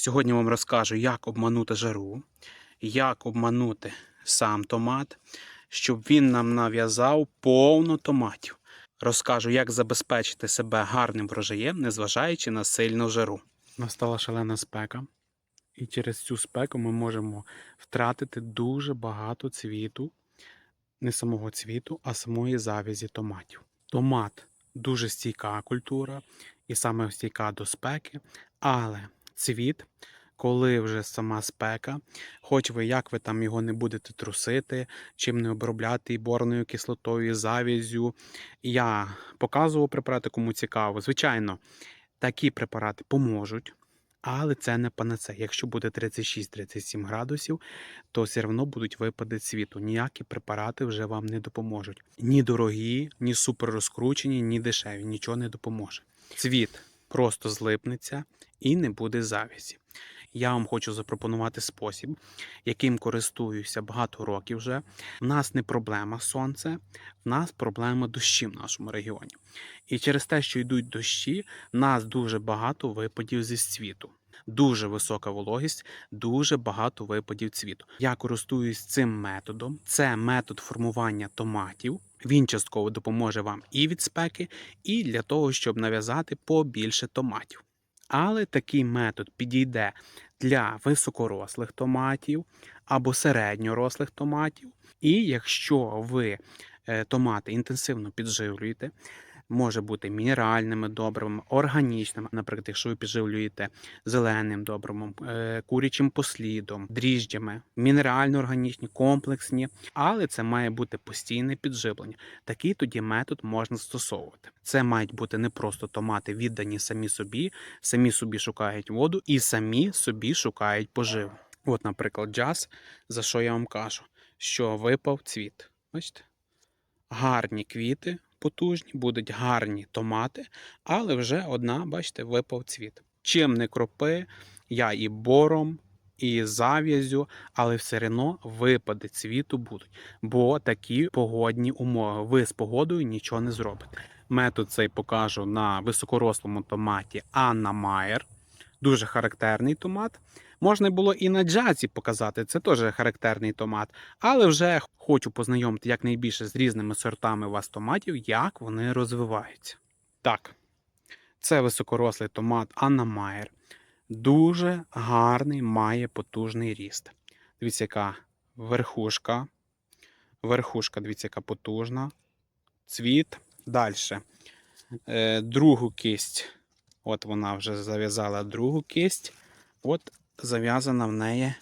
Сьогодні вам розкажу, як обманути жару, як обманути сам томат, щоб він нам нав'язав повну томатів. Розкажу, як забезпечити себе гарним врожаєм, незважаючи на сильну жару. Настала шалена спека, і через цю спеку ми можемо втратити дуже багато цвіту, не самого цвіту, а самої завязі томатів. Томат дуже стійка культура і саме стійка до спеки, але цвіт, коли вже сама спека, хоч ви як ви там його не будете трусити, чим не обробляти і борною кислотою, і завязю. Я показував препарати, кому цікаво. Звичайно, такі препарати поможуть. Але це не панацея. Якщо буде 36-37 градусів, то все одно будуть випади цвіту. Ніякі препарати вже вам не допоможуть. Ні дорогі, ні супер розкручені, ні дешеві. Нічого не допоможе. Цвіт просто злипнеться і не буде завісі. Я вам хочу запропонувати спосіб, яким користуюся багато років вже. У нас не проблема сонце, в нас проблема дощі в нашому регіоні. І через те, що йдуть дощі, в нас дуже багато випадів зі цвіту. Дуже висока вологість, дуже багато випадів цвіту. Я користуюсь цим методом. Це метод формування томатів. Він частково допоможе вам і від спеки, і для того, щоб нав'язати побільше томатів. Але такий метод підійде для високорослих томатів або середньорослих томатів. І якщо ви е, томати інтенсивно підживлюєте, може бути мінеральними добривами, органічними, наприклад, якщо ви підживлюєте зеленим добривом, е, курячим послідом, дріжджами, мінерально-органічні, комплексні, але це має бути постійне підживлення. Такий тоді метод можна застосовувати. Це мають бути не просто томати, віддані самі собі, самі собі шукають воду і самі собі шукають поживу. От, наприклад, джаз, за що я вам кажу, що випав цвіт. Бачите? Гарні квіти, потужні, будуть гарні томати, але вже одна, бачите, випав цвіт. Чим не кропи, я і бором, і зав'язю, але все одно випади цвіту будуть, бо такі погодні умови. Ви з погодою нічого не зробите. Метод цей покажу на високорослому томаті Анна Майер. Дуже характерний томат. Можна було і на джазі показати, це теж характерний томат. Але вже хочу познайомити якнайбільше з різними сортами у вас томатів, як вони розвиваються. Так, це високорослий томат Анна Майер. Дуже гарний, має потужний ріст. Дивіться, яка верхушка. Верхушка, дивіться, яка потужна. Цвіт. Далі. Е, другу кисть. От вона вже зав'язала другу кисть. От зав'язана в неї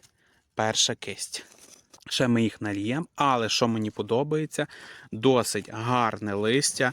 перша кисть. Ще ми їх нальємо, але що мені подобається, досить гарне листя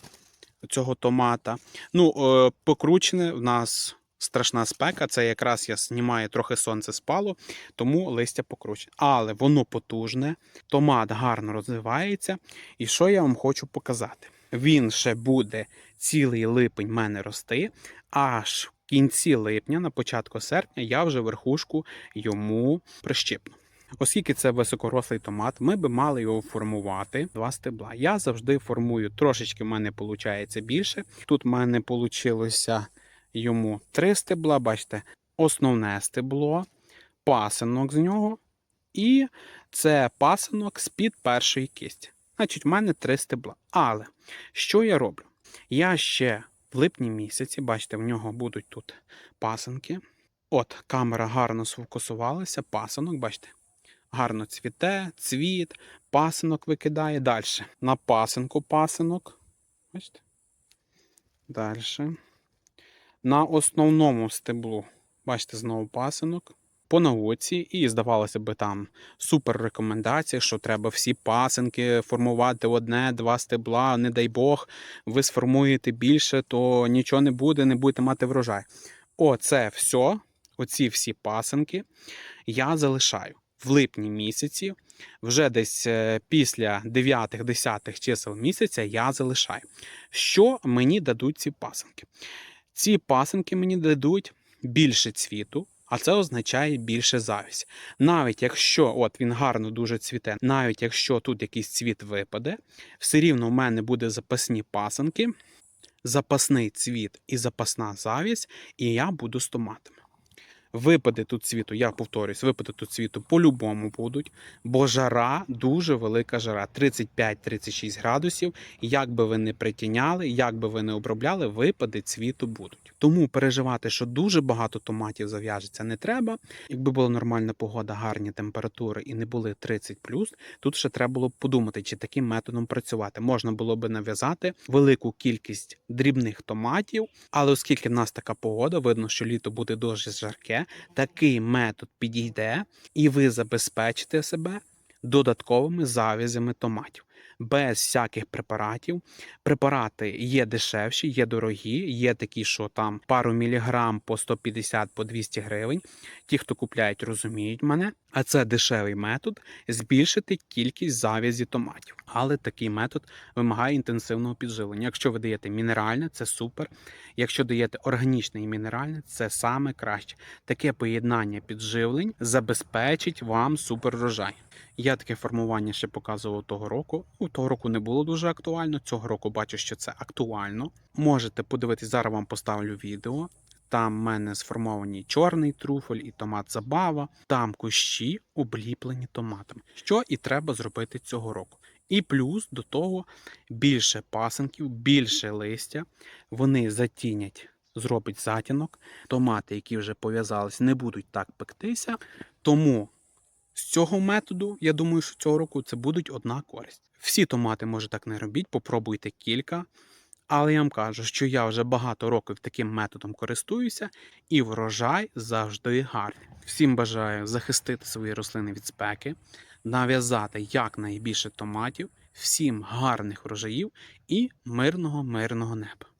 цього томата. Ну, е, покручене в нас страшна спека. Це якраз я знімаю трохи сонце спало, тому листя покручене. Але воно потужне, томат гарно розвивається. І що я вам хочу показати? Він ще буде цілий липень в мене рости, аж кінці липня, на початку серпня, я вже верхушку йому прищипну. Оскільки це високорослий томат, ми би мали його формувати два стебла. Я завжди формую трошечки в мене виходить більше. Тут в мене вийшло йому три стебла, бачите, основне стебло, пасинок з нього, і це пасинок з-під першої кисті. Значить, в мене три стебла. Але що я роблю? Я ще в липні місяці, бачите, в нього будуть тут пасанки. От, камера гарно сфокусувалася, пасанок, бачите, гарно цвіте, цвіт, пасинок викидає. Далі. На пасинку пасанок. Бачите? Далі. На основному стеблу, бачите, знову пасинок. По науці, і здавалося б, там супер рекомендація, що треба всі пасинки формувати одне-два стебла. Не дай Бог, ви сформуєте більше, то нічого не буде, не будете мати врожай. Оце все, оці всі пасинки я залишаю в липні місяці, вже десь е, після 9-10 чисел місяця я залишаю. Що мені дадуть ці пасинки? Ці пасинки мені дадуть більше цвіту. А це означає більше завість. Навіть якщо от він гарно дуже цвіте, навіть якщо тут якийсь цвіт випаде, все рівно в мене буде запасні пасанки, запасний цвіт і запасна завість, і я буду з. Випади тут цвіту, я повторюсь, випади тут цвіту по-любому будуть, бо жара дуже велика жара 35-36 градусів. Як би ви не притіняли, як би ви не обробляли, випади цвіту будуть. Тому переживати, що дуже багато томатів зав'яжеться, не треба. Якби була нормальна погода, гарні температури і не були 30 тут ще треба було б подумати, чи таким методом працювати. Можна було би нав'язати велику кількість дрібних томатів, але оскільки в нас така погода, видно, що літо буде дуже жарке, такий метод підійде, і ви забезпечите себе додатковими завізями томатів. Без всяких препаратів. Препарати є дешевші, є дорогі, є такі, що там пару міліграм по 150 по 200 гривень. Ті, хто купляють, розуміють мене. А це дешевий метод збільшити кількість завязі томатів. Але такий метод вимагає інтенсивного підживлення. Якщо ви даєте мінеральне, це супер. Якщо даєте органічне і мінеральне, це саме краще. Таке поєднання підживлень забезпечить вам супер врожай. Я таке формування ще показував того року. У того року не було дуже актуально. Цього року бачу, що це актуально. Можете подивитись, зараз вам поставлю відео. Там в мене сформовані чорний труфель і томат забава. Там кущі обліплені томатами, що і треба зробити цього року. І плюс до того більше пасенків, більше листя. Вони затінять, зробить затінок. Томати, які вже пов'язались, не будуть так пектися. Тому з цього методу, я думаю, що цього року це будуть одна користь. Всі томати, може, так не робіть, попробуйте кілька. Але я вам кажу, що я вже багато років таким методом користуюся, і врожай завжди гарний. Всім бажаю захистити свої рослини від спеки, нав'язати якнайбільше томатів, всім гарних врожаїв і мирного, мирного неба.